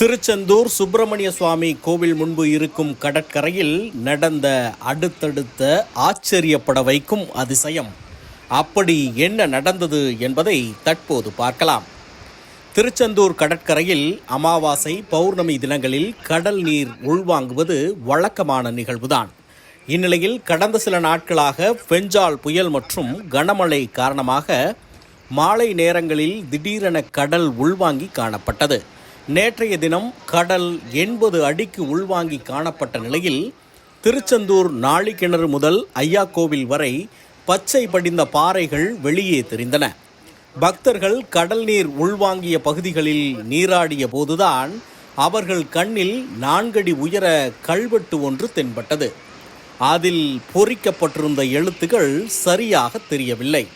திருச்செந்தூர் சுப்பிரமணிய சுவாமி கோவில் முன்பு இருக்கும் கடற்கரையில் நடந்த அடுத்தடுத்த ஆச்சரியப்பட வைக்கும் அதிசயம். அப்படி என்ன நடந்தது என்பதை தற்போது பார்க்கலாம். திருச்செந்தூர் கடற்கரையில் அமாவாசை பௌர்ணமி தினங்களில் கடல் நீர் உள்வாங்குவது வழக்கமான நிகழ்வுதான். இந்நிலையில் கடந்த சில நாட்களாக பெஞ்சால் புயல் மற்றும் கனமழை காரணமாக மாலை நேரங்களில் திடீரென கடல் உள்வாங்கி காணப்பட்டது. நேற்றைய தினம் கடல் எண்பது அடிக்கு உள்வாங்கி காணப்பட்ட நிலையில் திருச்செந்தூர் நாளிக்கிணறு முதல் ஐயா கோவில் வரை பச்சை படிந்த பாறைகள் வெளியே தெரிந்தன. பக்தர்கள் கடல் நீர் உள்வாங்கிய பகுதிகளில் நீராடிய போதுதான் அவர்கள் கண்ணில் நான்கடி உயர கல்வெட்டு ஒன்று தென்பட்டது. அதில் பொறிக்கப்பட்டிருந்த எழுத்துகள் சரியாக தெரியவில்லை.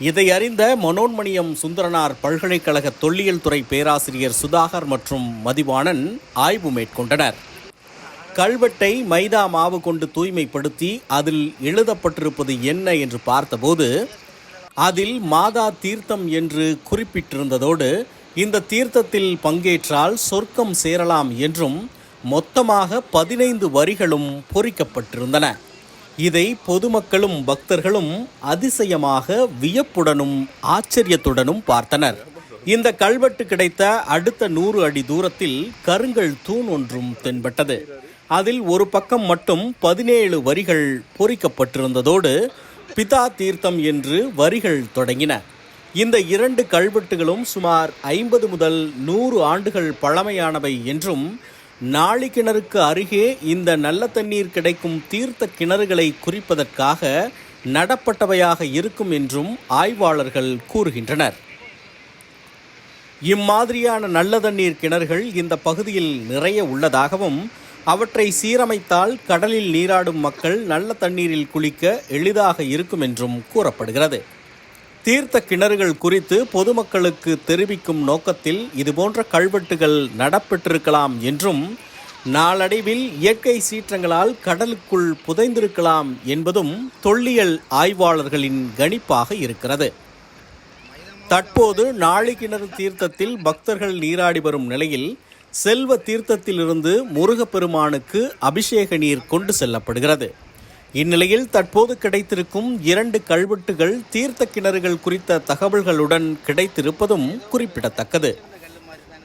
இதை அறிந்த மனோன்மணியம் சுந்தரனார் பல்கலைக்கழக தொல்லியல் துறை பேராசிரியர் சுதாகர் மற்றும் மதிவாணன் ஆய்வு மேற்கொண்டனர். கல்வெட்டை மைதா மாவு கொண்டு தூய்மைப்படுத்தி அதில் எழுதப்பட்டிருப்பது என்ன என்று பார்த்தபோது அதில் மாதா தீர்த்தம் என்று குறிப்பிட்டிருந்ததோடு இந்த தீர்த்தத்தில் பங்கேற்றால் சொர்க்கம் சேரலாம் என்றும் மொத்தமாக பதினைந்து வரிகளும் பொறிக்கப்பட்டிருந்தன. இதை பொதுமக்களும் பக்தர்களும் அதிசயமாக வியப்புடனும் ஆச்சரியத்துடனும் பார்த்தனர். இந்த கல்வெட்டு கிடைத்த அடுத்த நூறு அடி தூரத்தில் கருங்கல் தூண் ஒன்றும் தென்பட்டது. அதில் ஒரு பக்கம் மட்டும் பதினேழு வரிகள் பொறிக்கப்பட்டிருந்ததோடு பிதா தீர்த்தம் என்று வரிகள் தொடங்கின. இந்த இரண்டு கல்வெட்டுகளும் சுமார் ஐம்பது முதல் நூறு ஆண்டுகள் பழமையானவை என்றும் நாளி கிணறுக்கு அருகே இந்த நல்ல தண்ணீர் கிடைக்கும் தீர்த்த கிணறுகளை குறிப்பதற்காக நடப்பட்டவையாக இருக்கும் என்றும் ஆய்வாளர்கள் கூறுகின்றனர். இம்மாதிரியான நல்ல தண்ணீர் கிணறுகள் இந்த பகுதியில் நிறைய உள்ளதாகவும் அவற்றை சீரமைத்தால் கடலில் நீராடும் மக்கள் நல்ல தண்ணீரில் குளிக்க எளிதாக இருக்கும் என்றும் கூறப்படுகிறது. தீர்த்த கிணறுகள் குறித்து பொதுமக்களுக்கு தெரிவிக்கும் நோக்கத்தில் இதுபோன்ற கல்வெட்டுகள் நடப்பெற்றிருக்கலாம் என்றும் நாளடைவில் இயற்கை சீற்றங்களால் கடலுக்குள் புதைந்திருக்கலாம் என்பதும் தொல்லியல் ஆய்வாளர்களின் கணிப்பாக இருக்கிறது. தற்போது நாழிகிணறு தீர்த்தத்தில் பக்தர்கள் நீராடி வரும் நிலையில் செல்வ தீர்த்தத்திலிருந்து முருகப்பெருமானுக்கு அபிஷேக நீர் கொண்டு செல்லப்படுகிறது. இந்நிலையில் தற்போது கிடைத்திருக்கும் இரண்டு கல்வெட்டுகள் தீர்த்த கிணறுகள் குறித்த தகவல்களுடன் கிடைத்திருப்பதும் குறிப்பிடத்தக்கது.